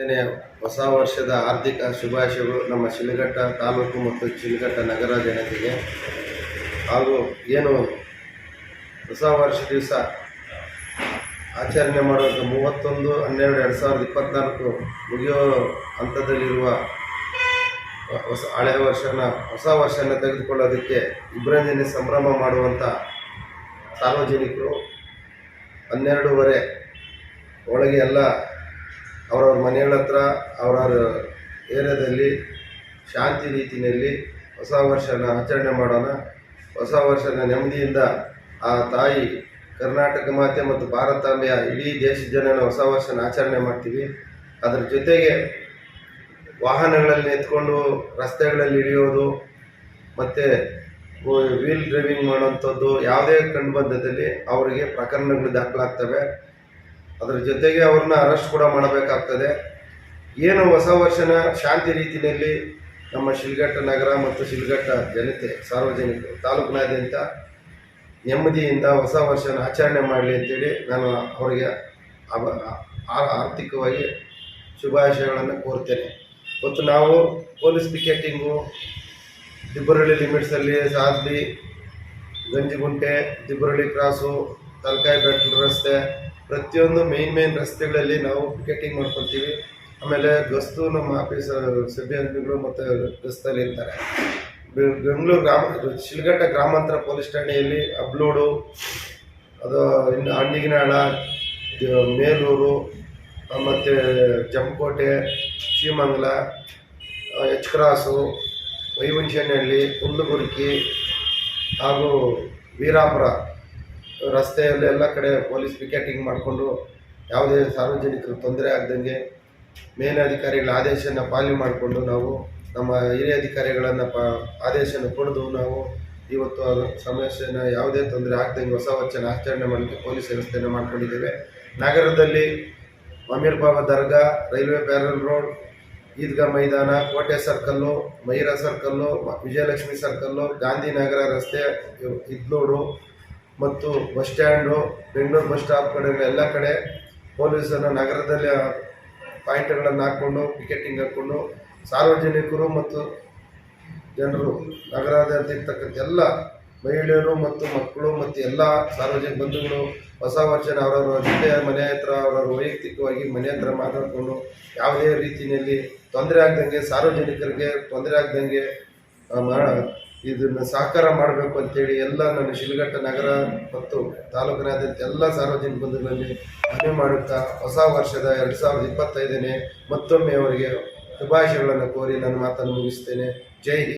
ಹೊಸ ವರ್ಷದ ಆರ್ಥಿಕ ಶುಭಾಶಯಗಳು ನಮ್ಮ ಶಿಲಘಟ್ಟ ತಾಲೂಕು ಮತ್ತು ಶಿಲಘಟ್ಟ ನಗರ ಜನತೆಗೆ. ಹಾಗೂ ಏನು ಹೊಸ ವರ್ಷ ದಿವಸ ಆಚರಣೆ ಮಾಡುವಂಥ ಮೂವತ್ತೊಂದು, ಹನ್ನೆರಡು, ಎರಡು ಸಾವಿರದ ಇಪ್ಪತ್ತ್ನಾಲ್ಕು ಮುಗಿಯೋ ಹಂತದಲ್ಲಿರುವ ಹೊಸ ಹಳೆಯ ವರ್ಷನ ಹೊಸ ವರ್ಷನ ತೆಗೆದುಕೊಳ್ಳೋದಕ್ಕೆ ವಿಭ್ರಂಜನೆ ಸಂಭ್ರಮ ಮಾಡುವಂಥ ಸಾರ್ವಜನಿಕರು ಹನ್ನೆರಡೂವರೆ ಒಳಗೆ ಎಲ್ಲ ಅವರವ್ರ ಮನೆಗಳ ಹತ್ರ, ಅವರವ್ರ ಏರಿಯಾದಲ್ಲಿ ಶಾಂತಿ ರೀತಿಯಲ್ಲಿ ಹೊಸ ವರ್ಷನ ಆಚರಣೆ ಮಾಡೋಣ. ಹೊಸ ವರ್ಷನ ನೆಮ್ಮದಿಯಿಂದ ಆ ತಾಯಿ ಕರ್ನಾಟಕ ಮಾತೆ ಮತ್ತು ಭಾರತಾಂಬೆಯ ಇಡೀ ದೇಶದ ಜನನ ಹೊಸ ವರ್ಷನ ಆಚರಣೆ ಮಾಡ್ತೀವಿ. ಅದರ ಜೊತೆಗೆ ವಾಹನಗಳಲ್ಲಿ ನಿಂತ್ಕೊಂಡು ರಸ್ತೆಗಳಲ್ಲಿ ಇಳಿಯೋದು, ಮತ್ತು ವೀಲ್ ಡ್ರೈವಿಂಗ್ ಮಾಡುವಂಥದ್ದು ಯಾವುದೇ ಕಂಡು ಬಂದದಲ್ಲಿ ಅವರಿಗೆ ಪ್ರಕರಣಗಳು ದಾಖಲಾಗ್ತವೆ. ಅದರ ಜೊತೆಗೆ ಅವ್ರನ್ನ ಅರೆಸ್ಟ್ ಕೂಡ ಮಾಡಬೇಕಾಗ್ತದೆ. ಏನು ಹೊಸ ವರ್ಷನ ಶಾಂತಿ ರೀತಿಯಲ್ಲಿ ನಮ್ಮ ಶಿಲ್ಘಟ್ಟ ನಗರ ಮತ್ತು ಶಿಲ್ಘಟ್ಟ ಜನತೆ, ಸಾರ್ವಜನಿಕರು, ತಾಲೂಕಿನಾದ್ಯಂತ ನೆಮ್ಮದಿಯಿಂದ ಹೊಸ ವರ್ಷನ ಆಚರಣೆ ಮಾಡಲಿ ಅಂತೇಳಿ ನಾನು ಅವರಿಗೆ ಆರ್ಥಿಕವಾಗಿ ಶುಭಾಶಯಗಳನ್ನು ಕೋರ್ತೇನೆ. ಮತ್ತು ನಾವು ಪೊಲೀಸ್ ಪಿಕೆಟಿಂಗು ದಿಬ್ಬರಳ್ಳಿ ಲಿಮಿಟ್ಸಲ್ಲಿ ಸಾದ್ಲಿ ಗಂಜಿಗುಂಟೆ ದಿಬ್ಬರಳ್ಳಿ ಕ್ರಾಸು ತಲಕಾಯಿ ಬೆಟ್ಟ ರಸ್ತೆ, ಪ್ರತಿಯೊಂದು ಮೇನ್ ಮೇನ್ ರಸ್ತೆಗಳಲ್ಲಿ ನಾವು ಪಿಕೆಟಿಂಗ್ ಮಾಡ್ಕೊತೀವಿ ಆಮೇಲೆ ಗಸ್ತು ನಮ್ಮ ಆಫೀಸ್ ಸಿಬ್ಬಂದಿಗಳು ಮತ್ತು ಗಸ್ತಲ್ಲಿ ಇರ್ತಾರೆ. ಬೆಂಗಳೂರು ಗ್ರಾಮ, ಶಿಲ್ಘಟ್ಟ ಗ್ರಾಮಾಂತರ ಪೊಲೀಸ್ ಠಾಣೆಯಲ್ಲಿ ಅಬ್ಲೂಡು, ಅದು ಇನ್ನು ಅಣ್ಣಿಗಿನಾಳ ದ- ಮೇಲೂರು, ಮತ್ತು ಜಂಪಕೋಟೆ ಶ್ರೀಮಂಗಲ ಎಚ್ ಕ್ರಾಸು ವೈವಂಶನಹಳ್ಳಿ ಹುಲ್ಲುಗುರ್ಕಿ ಹಾಗೂ ವೀರಾಪುರ. ರಸ್ತೆಯಲ್ಲಿ ಎಲ್ಲ ಕಡೆ ಪೊಲೀಸ್ ಪಿಕೆಟಿಂಗ್ ಮಾಡಿಕೊಂಡು ಯಾವುದೇ ಸಾರ್ವಜನಿಕರು ತೊಂದರೆ ಆಗದಂಗೆ ಮೇಲಧಿಕಾರಿಗಳ ಆದೇಶನ ಪಾಲನೆ ಮಾಡಿಕೊಂಡು ನಾವು ನಮ್ಮ ಹಿರಿಯ ಅಧಿಕಾರಿಗಳನ್ನು ಪ ಆದೇಶನ ಪಡೆದು ನಾವು ಇವತ್ತು ಅದು ಸಮಸ್ಯೆನ ಯಾವುದೇ ತೊಂದರೆ ಆಗದಂಗೆ ಹೊಸ ವಚನ ಆಚರಣೆ ಮಾಡಲಿಕ್ಕೆ ಪೊಲೀಸ್ ವ್ಯವಸ್ಥೆಯನ್ನು ಮಾಡ್ಕೊಂಡಿದ್ದೇವೆ. ನಗರದಲ್ಲಿ Amir Baba Dargah, railway parallel road, Idgah Maidan, Kote circle, Maira circle Vijayalakshmi circle, Gandhinagar ರಸ್ತೆ ಇದ್ಲೋಡು ಮತ್ತು bus stand, Bengaluru bus stop ಕಡೆ, ಎಲ್ಲ ಕಡೆ ಪೊಲೀಸನ್ನು ನಗರದಲ್ಲಿ ಪಾಯಿಂಟ್ಗಳನ್ನು ಹಾಕ್ಕೊಂಡು ಪಿಕೆಟಿಂಗ್ ಹಾಕ್ಕೊಂಡು, ಸಾರ್ವಜನಿಕರು ಮತ್ತು ಜನರು ನಗರದಲ್ಲಿರ್ತಕ್ಕಂಥ ಎಲ್ಲ ಮಹಿಳೆಯರು ಮತ್ತು ಮಕ್ಕಳು ಮತ್ತು ಎಲ್ಲ ಸಾರ್ವಜನಿಕ ಬಂಧುಗಳು, ಹೊಸ ವರ್ಷನ ಅವರವರ ಜೊತೆ ಮನೆ ಹತ್ರ, ಅವರವರ ವೈಯಕ್ತಿಕವಾಗಿ ಮನೆ ಹತ್ರ ಮಾತಾಡಿಕೊಂಡು ಯಾವುದೇ ರೀತಿಯಲ್ಲಿ ತೊಂದರೆ ಆಗ್ದಂಗೆ ಸಾರ್ವಜನಿಕರಿಗೆ ತೊಂದರೆ ಆಗ್ದಂಗೆ ಇದನ್ನು ಸಾಕಾರ ಮಾಡಬೇಕು ಅಂತೇಳಿ ಎಲ್ಲ ನನ್ನ ಶಿಲ್ಘಟ್ಟ ನಗರ ಮತ್ತು ತಾಲೂಕಿನಾದ್ಯಂತ ಎಲ್ಲ ಸಾರ್ವಜನಿಕ ಬಂಧುಗಳಲ್ಲಿ ಮನವಿ ಮಾಡುತ್ತಾ ಹೊಸ ವರ್ಷದ ಎರಡು ಸಾವಿರದ ಇಪ್ಪತ್ತೈದನೇ ಮತ್ತೊಮ್ಮೆ ಅವರಿಗೆ ಶುಭಾಶಯಗಳನ್ನು ಕೋರಿ ನನ್ನ ಮಾತನ್ನು ಮುಗಿಸ್ತೇನೆ. ಜೈ